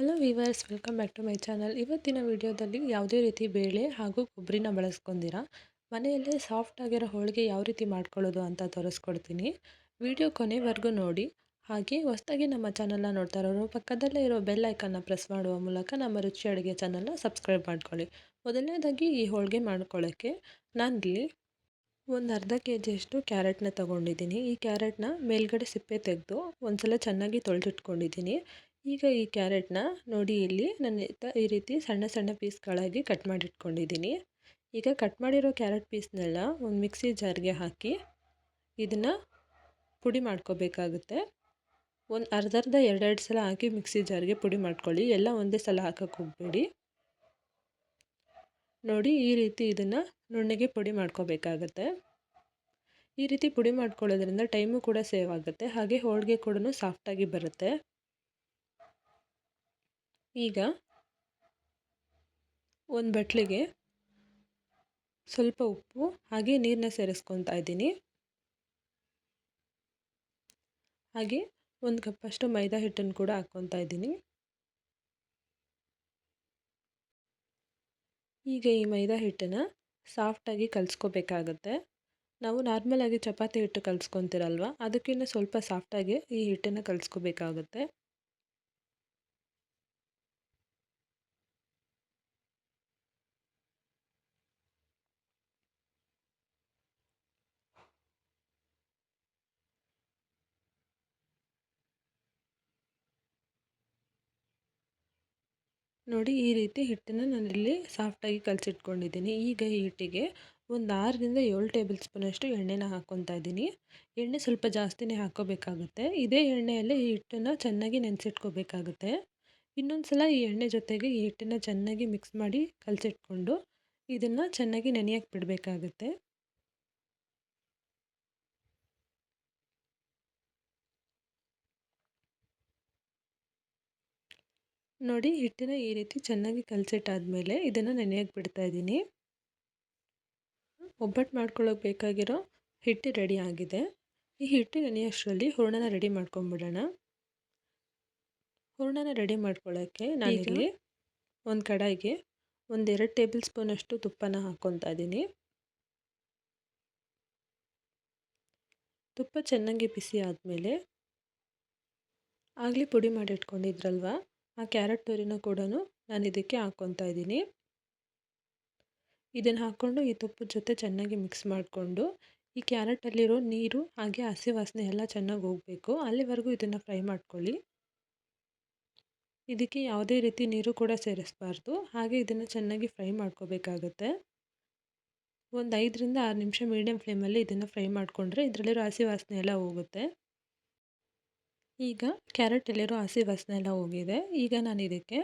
Hello viewers welcome back to my channel ಇವತ್ತಿನ ವಿಡಿಯೋದಲ್ಲಿ ಯಾವುದೇ ರೀತಿ ಬೇಳೆ ಹಾಗೂ ಕೊಬ್ಬರಿನ ಬಳಸ್ಕೊಂಡಿರ? ಮನೆಯಲ್ಲೇ ಸಾಫ್ಟ್ ಆಗಿರೋ ಹೋಳಿಗೆ ಯಾವ ರೀತಿ ಮಾಡ್ಕೊಳ್ಳೋದು ಅಂತ ತೋರಿಸ್ಕೊಡ್ತೀನಿ. ವಿಡಿಯೋ ಕೊನೆವರೆಗೂ ನೋಡಿ. ಹಾಗೆ ಹೊಸದಾಗಿ ನಮ್ಮ ಚಾನಲ್ನ ನೋಡ್ತಾ ಇರೋರು, ಪಕ್ಕದಲ್ಲೇ ಇರೋ ಬೆಲ್ ಐಕನ್ನ ಪ್ರೆಸ್ ಮಾಡುವ ಮೂಲಕ ನಮ್ಮ ರುಚಿ ಅಡುಗೆ ಚಾನಲ್ನ ಸಬ್ಸ್ಕ್ರೈಬ್ ಮಾಡ್ಕೊಳ್ಳಿ. ಮೊದಲನೇದಾಗಿ ಈ ಹೋಳಿಗೆ ಮಾಡ್ಕೊಳ್ಳೋಕ್ಕೆ ನಾನಿಲ್ಲಿ ಒಂದು ಅರ್ಧ ಕೆ ಜಿಯಷ್ಟು ಕ್ಯಾರೆಟ್ನ ತೊಗೊಂಡಿದ್ದೀನಿ. ಈ ಕ್ಯಾರೆಟ್ನ ಮೇಲ್ಗಡೆ ಸಿಪ್ಪೆ ತೆಗೆದು ಒಂದ್ಸಲ ಚೆನ್ನಾಗಿ ತೊಳೆದಿಟ್ಕೊಂಡಿದ್ದೀನಿ. ಈಗ ಈ ಕ್ಯಾರೆಟ್ನ ನೋಡಿ ಇಲ್ಲಿ ನಾನು ಈ ರೀತಿ ಸಣ್ಣ ಸಣ್ಣ ಪೀಸ್ಗಳಾಗಿ ಕಟ್ ಮಾಡಿಟ್ಕೊಂಡಿದ್ದೀನಿ. ಈಗ ಕಟ್ ಮಾಡಿರೋ ಕ್ಯಾರೆಟ್ ಪೀಸ್ನೆಲ್ಲ ಒಂದು ಮಿಕ್ಸಿ ಜಾರ್ಗೆ ಹಾಕಿ ಇದನ್ನು ಪುಡಿ ಮಾಡ್ಕೋಬೇಕಾಗುತ್ತೆ. ಒಂದು ಅರ್ಧ ಅರ್ಧ ಎರಡೆರಡು ಸಲ ಹಾಕಿ ಮಿಕ್ಸಿ ಜಾರ್ಗೆ ಪುಡಿ ಮಾಡ್ಕೊಳ್ಳಿ. ಎಲ್ಲ ಒಂದೇ ಸಲ ಹಾಕಕ್ಕೆ ಹೋಗಬೇಡಿ. ನೋಡಿ ಈ ರೀತಿ ಇದನ್ನು ನುಣ್ಣಗೆ ಪುಡಿ ಮಾಡ್ಕೋಬೇಕಾಗತ್ತೆ. ಈ ರೀತಿ ಪುಡಿ ಮಾಡ್ಕೊಳ್ಳೋದ್ರಿಂದ ಟೈಮು ಕೂಡ ಸೇವ್ ಆಗುತ್ತೆ. ಹಾಗೆ ಹೋಳಿಗೆ ಕೂಡ ಸಾಫ್ಟಾಗಿ ಬರುತ್ತೆ. ಈಗ ಒಂದು ಬಟ್ಲಿಗೆ ಸ್ವಲ್ಪ ಉಪ್ಪು, ಹಾಗೆ ನೀರನ್ನ ಸೇರಿಸ್ಕೊತಾ ಇದ್ದೀನಿ. ಹಾಗೆ ಒಂದು ಕಪ್ಪಷ್ಟು ಮೈದಾ ಹಿಟ್ಟನ್ನು ಕೂಡ ಹಾಕ್ಕೊತಾ ಇದ್ದೀನಿ. ಈಗ ಈ ಮೈದಾ ಹಿಟ್ಟನ್ನು ಸಾಫ್ಟಾಗಿ ಕಲಿಸ್ಕೋಬೇಕಾಗತ್ತೆ. ನಾವು ನಾರ್ಮಲಾಗಿ ಚಪಾತಿ ಹಿಟ್ಟು ಕಲಿಸ್ಕೊತಿರಲ್ವ? ಅದಕ್ಕಿಂತ ಸ್ವಲ್ಪ ಸಾಫ್ಟಾಗಿ ಈ ಹಿಟ್ಟನ್ನು ಕಲಿಸ್ಕೋಬೇಕಾಗುತ್ತೆ. ನೋಡಿ ಈ ರೀತಿ ಹಿಟ್ಟನ್ನು ನಾನಿಲ್ಲಿ ಸಾಫ್ಟಾಗಿ ಕಲಸಿಟ್ಕೊಂಡಿದ್ದೀನಿ. ಈಗ ಈ ಹಿಟ್ಟಿಗೆ ಒಂದು ಆರರಿಂದ ಏಳು ಟೇಬಲ್ ಸ್ಪೂನಷ್ಟು ಎಣ್ಣೆನ ಹಾಕ್ಕೊತಾ ಇದ್ದೀನಿ. ಎಣ್ಣೆ ಸ್ವಲ್ಪ ಜಾಸ್ತಿನೇ ಹಾಕೋಬೇಕಾಗುತ್ತೆ. ಇದೇ ಎಣ್ಣೆಯಲ್ಲಿ ಈ ಹಿಟ್ಟನ್ನು ಚೆನ್ನಾಗಿ ನೆನೆಸಿಟ್ಕೋಬೇಕಾಗುತ್ತೆ. ಇನ್ನೊಂದು ಸಲ ಈ ಎಣ್ಣೆ ಜೊತೆಗೆ ಈ ಹಿಟ್ಟನ್ನು ಚೆನ್ನಾಗಿ ಮಿಕ್ಸ್ ಮಾಡಿ ಕಲಸಿಟ್ಕೊಂಡು ಇದನ್ನು ಚೆನ್ನಾಗಿ ನೆನೆಯೋಕೆ ಬಿಡಬೇಕಾಗುತ್ತೆ. ನೋಡಿ ಹಿಟ್ಟಿನ ಈ ರೀತಿ ಚೆನ್ನಾಗಿ ಕಲಸಿಟ್ಟಾದಮೇಲೆ ಇದನ್ನು ನೆನೆಯೋಕ್ಕೆ ಬಿಡ್ತಾ ಇದ್ದೀನಿ. ಒಬ್ಬಟ್ಟು ಮಾಡ್ಕೊಳ್ಳೋಕೆ ಬೇಕಾಗಿರೋ ಹಿಟ್ಟು ರೆಡಿ ಆಗಿದೆ. ಈ ಹಿಟ್ಟು ನೆನೆಯೋಷ್ಟರಲ್ಲಿ ಹೂರ್ಣನ ರೆಡಿ ಮಾಡ್ಕೊಂಬಿಡೋಣ. ಹೂರ್ಣನ ರೆಡಿ ಮಾಡ್ಕೊಳ್ಳೋಕ್ಕೆ ನಾನಿಲ್ಲಿ ಒಂದು ಕಡಾಯಿಗೆ ಒಂದೆರಡು ಟೇಬಲ್ ಸ್ಪೂನಷ್ಟು ತುಪ್ಪನ ಹಾಕ್ಕೊತಾ ಇದ್ದೀನಿ. ತುಪ್ಪ ಚೆನ್ನಾಗಿ ಬಿಸಿ ಆದಮೇಲೆ ಆಗಲಿ ಪುಡಿ ಮಾಡಿಟ್ಕೊಂಡಿದ್ರಲ್ವ ಆ ಕ್ಯಾರೆಟ್ ತುರಿನ ಕೂಡ ನಾನು ಇದಕ್ಕೆ ಹಾಕ್ಕೊತಾ ಇದ್ದೀನಿ. ಇದನ್ನು ಹಾಕ್ಕೊಂಡು ಈ ತುಪ್ಪದ ಜೊತೆ ಚೆನ್ನಾಗಿ ಮಿಕ್ಸ್ ಮಾಡಿಕೊಂಡು ಈ ಕ್ಯಾರೆಟಲ್ಲಿರೋ ನೀರು ಹಾಗೆ ಹಸಿ ವಾಸನೆ ಎಲ್ಲ ಚೆನ್ನಾಗಿ ಹೋಗಬೇಕು. ಅಲ್ಲಿವರೆಗೂ ಇದನ್ನು ಫ್ರೈ ಮಾಡ್ಕೊಳ್ಳಿ. ಇದಕ್ಕೆ ಯಾವುದೇ ರೀತಿ ನೀರು ಕೂಡ ಸೇರಿಸಬಾರ್ದು. ಹಾಗೆ ಇದನ್ನು ಚೆನ್ನಾಗಿ ಫ್ರೈ ಮಾಡ್ಕೋಬೇಕಾಗತ್ತೆ. ಒಂದು ಐದರಿಂದ ಆರು ನಿಮಿಷ ಮೀಡಿಯಮ್ ಫ್ಲೇಮಲ್ಲಿ ಇದನ್ನು ಫ್ರೈ ಮಾಡಿಕೊಂಡ್ರೆ ಇದರಲ್ಲಿರೋ ಹಸಿ ವಾಸನೆ ಎಲ್ಲ ಹೋಗುತ್ತೆ. ಈಗ ಕ್ಯಾರೆಟ್ ಎಲ್ಲಿರೋ ಹಸಿ ವಾಸನೆಲ್ಲ ಹೋಗಿದೆ. ಈಗ ನಾನು ಇದಕ್ಕೆ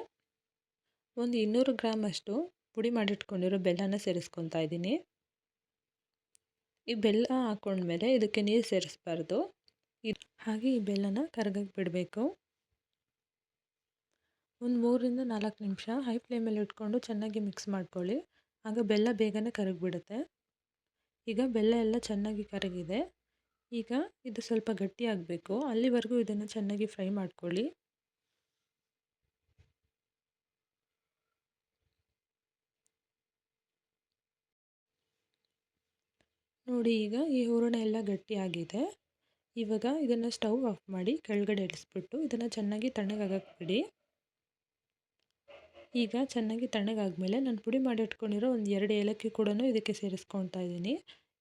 ಒಂದು ಇನ್ನೂರು ಗ್ರಾಮ್ ಅಷ್ಟು ಪುಡಿ ಮಾಡಿಟ್ಕೊಂಡಿರೋ ಬೆಲ್ಲನ ಸೇರಿಸ್ಕೊತಾ ಇದ್ದೀನಿ. ಈ ಬೆಲ್ಲ ಹಾಕೊಂಡ್ಮೇಲೆ ಇದಕ್ಕೆ ನೀರು ಸೇರಿಸ್ಬಾರ್ದು. ಇದು ಹಾಗೆ ಈ ಬೆಲ್ಲನ ಕರಗಕ್ಕೆ ಬಿಡಬೇಕು. ಒಂದು ಮೂರರಿಂದ ನಾಲ್ಕು ನಿಮಿಷ ಹೈ ಫ್ಲೇಮಲ್ಲಿ ಇಟ್ಕೊಂಡು ಚೆನ್ನಾಗಿ ಮಿಕ್ಸ್ ಮಾಡ್ಕೊಳ್ಳಿ. ಆಗ ಬೆಲ್ಲ ಬೇಗನೆ ಕರಗಿಬಿಡುತ್ತೆ. ಈಗ ಬೆಲ್ಲ ಎಲ್ಲ ಚೆನ್ನಾಗಿ ಕರಗಿದೆ. ಈಗ ಇದು ಸ್ವಲ್ಪ ಗಟ್ಟಿ ಆಗಬೇಕು. ಅಲ್ಲಿವರೆಗೂ ಇದನ್ನು ಚೆನ್ನಾಗಿ ಫ್ರೈ ಮಾಡ್ಕೊಳ್ಳಿ. ನೋಡಿ ಈಗ ಈ ಹೂರಣ ಎಲ್ಲ ಗಟ್ಟಿಯಾಗಿದೆ ಇವಾಗ ಇದನ್ನು ಸ್ಟವ್ ಆಫ್ ಮಾಡಿ ಕೆಳಗಡೆ ಇಳಿಸ್ಬಿಟ್ಟು ಇದನ್ನು ಚೆನ್ನಾಗಿ ತಣ್ಣಗಾಗಕ್ಕೆ ಬಿಡಿ ಈಗ ಚೆನ್ನಾಗಿ ತಣ್ಣಗಾದ್ಮೇಲೆ ನಾನು ಪುಡಿ ಮಾಡಿ ಇಟ್ಕೊಂಡಿರೋ ಒಂದು ಎರಡು ಏಲಕ್ಕಿ ಕೂಡ ಇದಕ್ಕೆ ಸೇರಿಸ್ಕೊತಾ ಇದ್ದೀನಿ.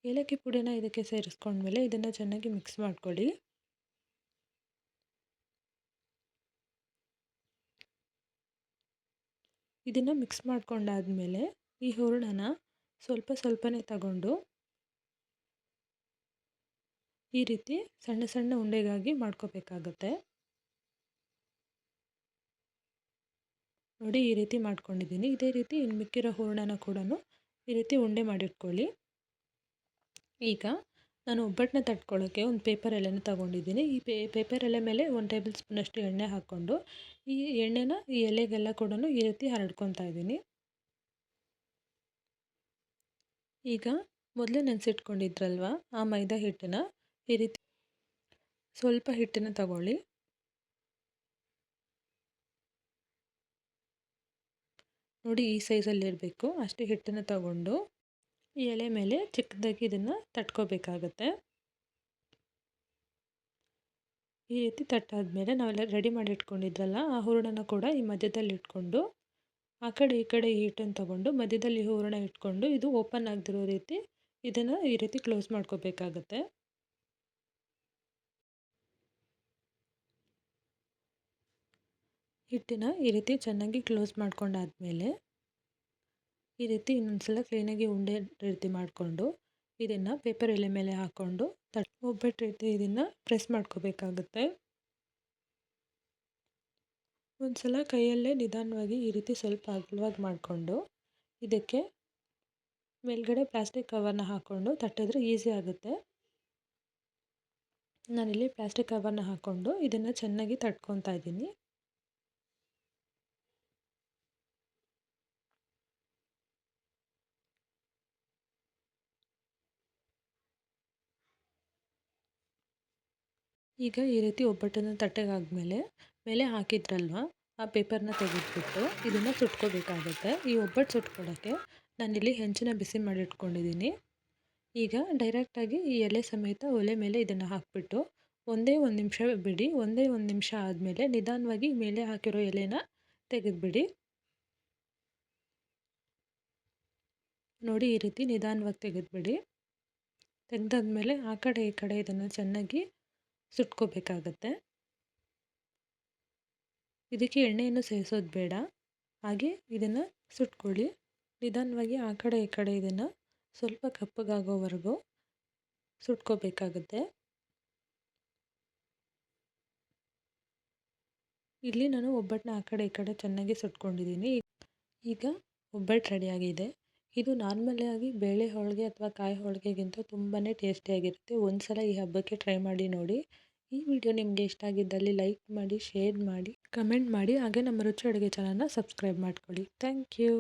ಏಲಕ್ಕಿ ಪುಡಿನ ಇದಕ್ಕೆ ಸೇರಿಸ್ಕೊಂಡ್ಮೇಲೆ ಇದನ್ನು ಚೆನ್ನಾಗಿ ಮಿಕ್ಸ್ ಮಾಡ್ಕೊಳ್ಳಿ. ಇದನ್ನು ಮಿಕ್ಸ್ ಮಾಡ್ಕೊಂಡಾದಮೇಲೆ ಈ ಹೂರಣನ ಸ್ವಲ್ಪ ಸ್ವಲ್ಪನೇ ತಗೊಂಡು ಈ ರೀತಿ ಸಣ್ಣ ಸಣ್ಣ ಉಂಡೆಗಾಗಿ ಮಾಡ್ಕೋಬೇಕಾಗತ್ತೆ. ನೋಡಿ ಈ ರೀತಿ ಮಾಡ್ಕೊಂಡಿದ್ದೀನಿ. ಇದೇ ರೀತಿ ಇನ್ನು ಮಿಕ್ಕಿರೋ ಹೂರ್ಣನ ಕೂಡ ಈ ರೀತಿ ಉಂಡೆ ಮಾಡಿಟ್ಕೊಳ್ಳಿ. ಈಗ ನಾನು ಒಬ್ಬಟ್ಟನ್ನ ತಟ್ಕೊಳ್ಳೋಕ್ಕೆ ಒಂದು ಪೇಪರ್ ಎಲೆನ ತೊಗೊಂಡಿದ್ದೀನಿ. ಈ ಪೇಪರ್ ಎಲೆ ಮೇಲೆ ಒಂದು ಟೇಬಲ್ ಸ್ಪೂನಷ್ಟು ಎಣ್ಣೆ ಹಾಕ್ಕೊಂಡು, ಈ ಎಣ್ಣೆನ ಈ ಎಲೆಗೆಲ್ಲ ಕೂಡ ಈ ರೀತಿ ಹರಡ್ಕೊತಾ ಇದ್ದೀನಿ. ಈಗ ಮೊದಲೇ ನೆನೆಸಿಟ್ಕೊಂಡಿದ್ರಲ್ವ, ಆ ಮೈದಾ ಹಿಟ್ಟನ್ನು ಈ ರೀತಿ ಸ್ವಲ್ಪ ಹಿಟ್ಟನ್ನು ತಗೊಳ್ಳಿ. ನೋಡಿ ಈ ಸೈಜಲ್ಲಿ ಇರಬೇಕು ಅಷ್ಟು ಹಿಟ್ಟನ್ನು ತಗೊಂಡು ಈ ಎಲೆ ಮೇಲೆ ಚಿಕ್ಕದಾಗಿ ಇದನ್ನು ತಟ್ಕೋಬೇಕಾಗತ್ತೆ. ಈ ರೀತಿ ತಟ್ಟಾದಮೇಲೆ ನಾವೆಲ್ಲ ರೆಡಿ ಮಾಡಿ ಇಟ್ಕೊಂಡಿದ್ವಲ್ಲ, ಆ ಹೂರಣನ ಕೂಡ ಈ ಮಧ್ಯದಲ್ಲಿ ಇಟ್ಕೊಂಡು, ಆ ಕಡೆ ಈ ಕಡೆ ಹಿಟ್ಟನ್ನು ತಗೊಂಡು ಮಧ್ಯದಲ್ಲಿ ಹೂರಣ ಇಟ್ಕೊಂಡು ಇದು ಓಪನ್ ಆಗದಿರೋ ರೀತಿ ಇದನ್ನು ಈ ರೀತಿ ಕ್ಲೋಸ್ ಮಾಡ್ಕೋಬೇಕಾಗತ್ತೆ. ಹಿಟ್ಟನ್ನ ಈ ರೀತಿ ಚೆನ್ನಾಗಿ ಕ್ಲೋಸ್ ಮಾಡ್ಕೊಂಡಾದ್ಮೇಲೆ ಈ ರೀತಿ ಇನ್ನೊಂದ್ಸಲ ಕ್ಲೀನಾಗಿ ಉಂಡೆ ರೀತಿ ಮಾಡಿಕೊಂಡು, ಇದನ್ನು ಪೇಪರ್ ಎಲೆ ಮೇಲೆ ಹಾಕ್ಕೊಂಡು ತಟ್, ಒಬ್ಬಟ್ಟು ರೀತಿ ಇದನ್ನು ಪ್ರೆಸ್ ಮಾಡ್ಕೋಬೇಕಾಗುತ್ತೆ. ಒಂದು ಸಲ ಕೈಯಲ್ಲೇ ನಿಧಾನವಾಗಿ ಈ ರೀತಿ ಸ್ವಲ್ಪ ಅಗಲವಾಗಿ ಮಾಡಿಕೊಂಡು, ಇದಕ್ಕೆ ಮೇಲ್ಗಡೆ ಪ್ಲಾಸ್ಟಿಕ್ ಕವರ್ನ ಹಾಕ್ಕೊಂಡು ತಟ್ಟಿದ್ರೆ ಈಸಿ ಆಗುತ್ತೆ. ನಾನಿಲ್ಲಿ ಪ್ಲಾಸ್ಟಿಕ್ ಕವರ್ನ ಹಾಕ್ಕೊಂಡು ಇದನ್ನು ಚೆನ್ನಾಗಿ ತಟ್ಕೊತಾ ಇದ್ದೀನಿ. ಈಗ ಈ ರೀತಿ ಒಬ್ಬಟ್ಟನ್ನು ತಟ್ಟೆಗಾದ್ಮೇಲೆ ಮೇಲೆ ಹಾಕಿದ್ರಲ್ವ, ಆ ಪೇಪರ್ನ ತೆಗೆದುಬಿಟ್ಟು ಇದನ್ನು ಸುಟ್ಕೋಬೇಕಾಗುತ್ತೆ. ಈ ಒಬ್ಬಟ್ಟು ಸುಟ್ಕೊಳ್ಳೋಕ್ಕೆ ನಾನಿಲ್ಲಿ ಹೆಂಚಿನ ಬಿಸಿ ಮಾಡಿ ಇಟ್ಕೊಂಡಿದ್ದೀನಿ ಈಗ ಡೈರೆಕ್ಟಾಗಿ ಈ ಎಲೆ ಸಮೇತ ಒಲೆ ಮೇಲೆ ಇದನ್ನು ಹಾಕಿಬಿಟ್ಟು ಒಂದೇ ಒಂದು ನಿಮಿಷ ಬಿಡಿ, ಒಂದೇ ಒಂದು ನಿಮಿಷ ಆದಮೇಲೆ ನಿಧಾನವಾಗಿ ಮೇಲೆ ಹಾಕಿರೋ ಎಲೆನ ತೆಗೆದುಬಿಡಿ. ನೋಡಿ ಈ ರೀತಿ ನಿಧಾನವಾಗಿ ತೆಗೆದುಬಿಡಿ. ತೆಗೆದಾದ್ಮೇಲೆ ಆ ಕಡೆ ಈ ಕಡೆ ಇದನ್ನು ಚೆನ್ನಾಗಿ ಸುಟ್ಕೋಬೇಕಾಗತ್ತೆ. ಇದಕ್ಕೆ ಎಣ್ಣೆಯನ್ನು ಸೇರಿಸೋದು ಬೇಡ. ಹಾಗೆ ಇದನ್ನು ಸುಟ್ಕೊಳ್ಳಿ. ನಿಧಾನವಾಗಿ ಆ ಕಡೆ ಈ ಕಡೆ ಇದನ್ನು ಸ್ವಲ್ಪ ಕಪ್ಪಗಾಗೋವರೆಗೂ ಸುಟ್ಕೋಬೇಕಾಗತ್ತೆ. ಇಲ್ಲಿ ನಾನು ಒಬ್ಬಟ್ಟನ್ನ ಆ ಕಡೆ ಈ ಕಡೆ ಚೆನ್ನಾಗಿ ಸುಟ್ಕೊಂಡಿದ್ದೀನಿ. ಈಗ ಒಬ್ಬಟ್ಟು ರೆಡಿಯಾಗಿದೆ ಇದು ನಾರ್ಮಲಾಗಿ ಬೇಳೆ ಹೋಳಿಗೆ ಅಥವಾ ಕಾಯಿ ಹೋಳಿಗೆಗಿಂತ ತುಂಬಾ ಟೇಸ್ಟಿಯಾಗಿರುತ್ತೆ ಒಂದು ಸಲ ಈ ಹಬ್ಬಕ್ಕೆ ಟ್ರೈ ಮಾಡಿ ನೋಡಿ. ಈ ವಿಡಿಯೋ ನಿಮಗೆ ಇಷ್ಟ ಆಗಿದ್ದಲ್ಲಿ ಲೈಕ್ ಮಾಡಿ, ಶೇರ್ ಮಾಡಿ, ಕಮೆಂಟ್ ಮಾಡಿ. ಹಾಗೆ ನಮ್ಮ ರುಚಿ ಅಡುಗೆ ಚಾನಲ್ನ ಸಬ್ಸ್ಕ್ರೈಬ್ ಮಾಡ್ಕೊಳ್ಳಿ. Thank you.